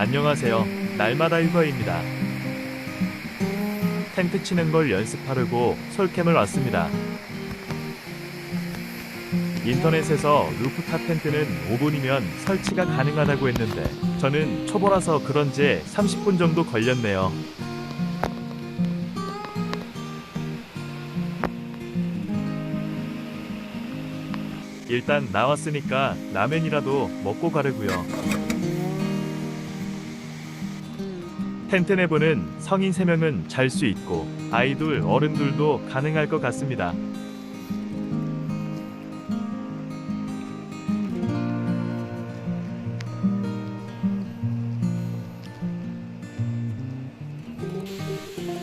안녕하세요. 날마다 휴거입니다. 텐트 치는 걸 연습하려고 솔캠을 왔습니다. 인터넷에서 루프탑 텐트는 5분이면 설치가 가능하다고 했는데 저는 초보라서 그런지 30분 정도 걸렸네요. 일단 나왔으니까 라면이라도 먹고 가려고요. 내부는 성인 3명은 잘 수 있고 아이들 어른들도 가능할 것 같습니다.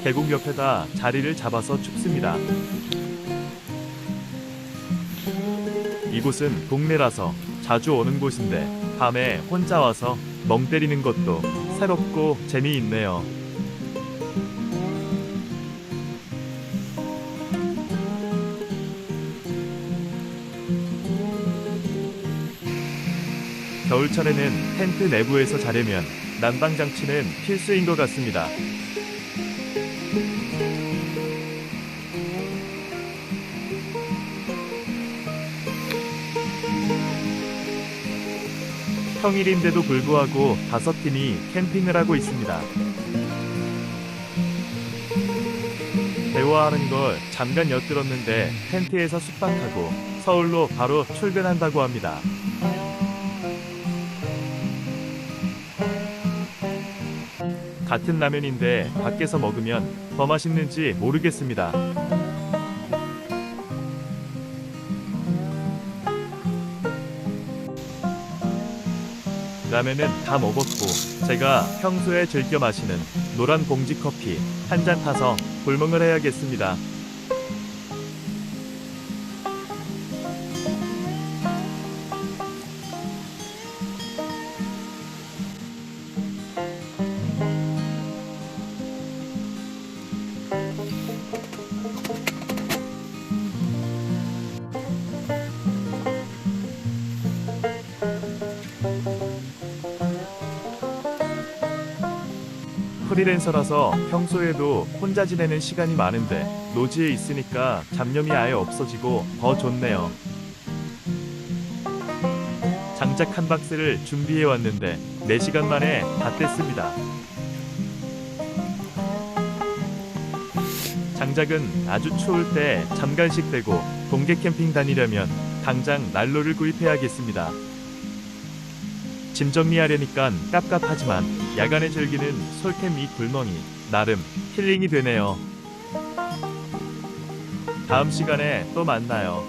계곡 옆에다 자리를 잡아서 춥습니다. 이곳은 동네라서 자주 오는 곳인데 밤에 혼자 와서 멍 때리는 것도 새롭고 재미있네요. 겨울철에는 텐트 내부에서 자려면 난방 장치는 필수인 것 같습니다. 평일인데도 불구하고 다섯 팀이 캠핑을 하고 있습니다. 대화하는 걸 잠깐 엿들었는데 텐트에서 숙박하고 서울로 바로 출근한다고 합니다. 같은 라면인데 밖에서 먹으면 더 맛있는지 모르겠습니다. 라면은 다 먹었고 제가 평소에 즐겨 마시는 노란 봉지 커피 한 잔 타서 골멍을 해야겠습니다. 프리랜서라서 평소에도 혼자 지내는 시간이 많은데 노지에 있으니까 잡념이 아예 없어지고 더 좋네요. 장작 한 박스를 준비해 왔는데 4시간 만에 다 뗐습니다. 장작은 아주 추울 때 잠깐씩 떼고 동계 캠핑 다니려면 당장 난로를 구입해야겠습니다. 짐 정리하려니까 깝깝하지만 야간에 즐기는 솔캠 이 불멍이 나름 힐링이 되네요. 다음 시간에 또 만나요.